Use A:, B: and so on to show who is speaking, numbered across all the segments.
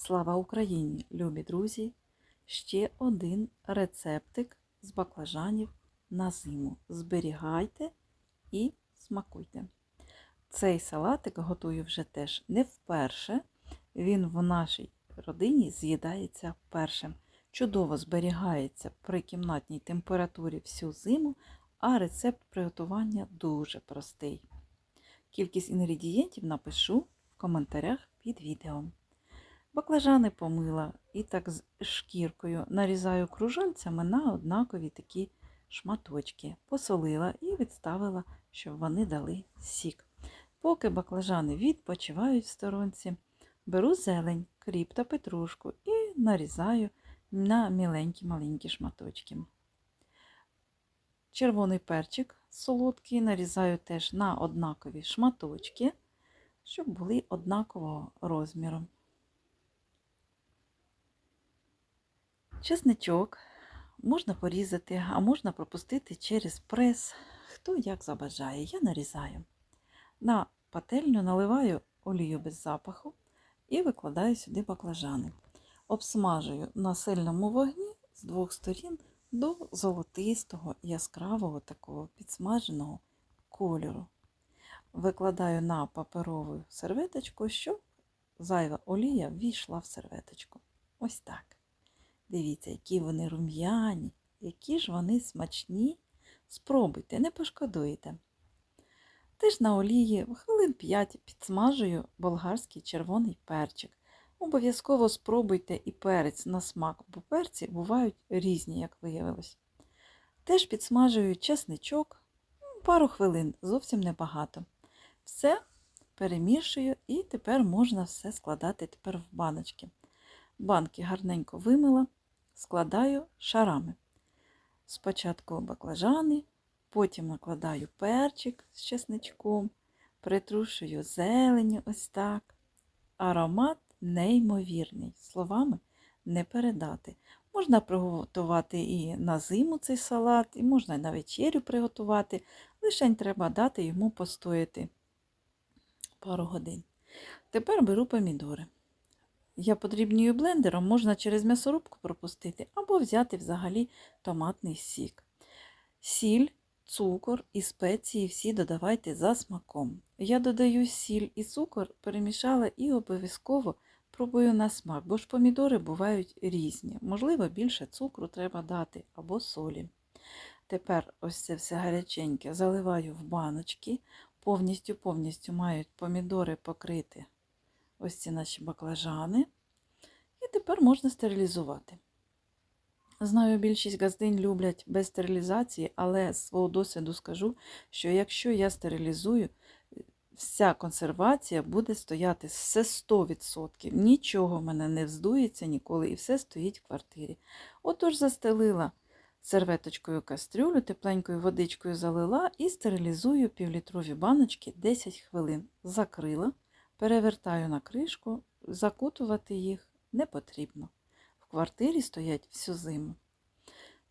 A: Слава Україні, любі друзі! Ще один рецептик з баклажанів на зиму. Зберігайте і смакуйте. Цей салатик готую вже теж не вперше. Він в нашій родині з'їдається першим. Чудово зберігається при кімнатній температурі всю зиму, а рецепт приготування дуже простий. Кількість інгредієнтів напишу в коментарях під відео. Баклажани помила і так з шкіркою нарізаю кружальцями на однакові такі шматочки. Посолила і відставила, щоб вони дали сік. Поки баклажани відпочивають в сторонці, беру зелень, кріп та петрушку і нарізаю на міленькі маленькі шматочки. Червоний перчик солодкий нарізаю теж на однакові шматочки, щоб були однакового розміру. Чесничок можна порізати, а можна пропустити через прес, хто як забажає. Я нарізаю. На пательню наливаю олію без запаху і викладаю сюди баклажани. Обсмажую на сильному вогні з двох сторін до золотистого, яскравого такого підсмаженого кольору. Викладаю на паперову серветочку, щоб зайва олія ввійшла в серветочку. Ось так. Дивіться, які вони рум'яні, які ж вони смачні. Спробуйте, не пошкодуєте. Теж на олії хвилин 5 підсмажую болгарський червоний перчик. Обов'язково спробуйте і перець на смак, бо перці бувають різні, як виявилось. Теж підсмажую чесничок пару хвилин, зовсім небагато. Все перемішую і тепер можна все складати тепер в баночки. Банки гарненько вимила, складаю шарами. Спочатку баклажани, потім накладаю перчик з чесничком, притрушую зелені ось так. Аромат неймовірний, словами не передати. Можна приготувати і на зиму цей салат, і можна і на вечерю приготувати, лише треба дати йому постояти пару годин. Тепер беру помідори. Я подрібнюю блендером, можна через м'ясорубку пропустити, або взяти взагалі томатний сік. Сіль, цукор і спеції всі додавайте за смаком. Я додаю сіль і цукор, перемішала і обов'язково пробую на смак, бо ж помідори бувають різні. Можливо, більше цукру треба дати або солі. Тепер ось це все гаряченьке заливаю в баночки, повністю-повністю мають помідори покрити ось ці наші баклажани. І тепер можна стерилізувати. Знаю, більшість газдинь люблять без стерилізації, але з свого досвіду скажу, що якщо я стерилізую, вся консервація буде стояти все 100%. Нічого в мене не вздується ніколи, і все стоїть в квартирі. Отож, застелила серветочкою кастрюлю, тепленькою водичкою залила і стерилізую півлітрові баночки 10 хвилин. Закрила, перевертаю на кришку, закутувати їх не потрібно. В квартирі стоять всю зиму.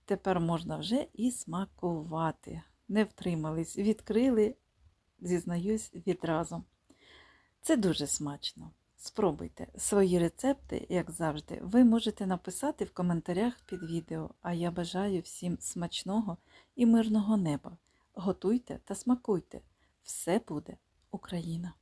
A: Тепер можна вже і смакувати. Не втримались, відкрили, зізнаюсь, відразу. Це дуже смачно. Спробуйте свої рецепти, як завжди, ви можете написати в коментарях під відео. А я бажаю всім смачного і мирного неба. Готуйте та смакуйте. Все буде Україна!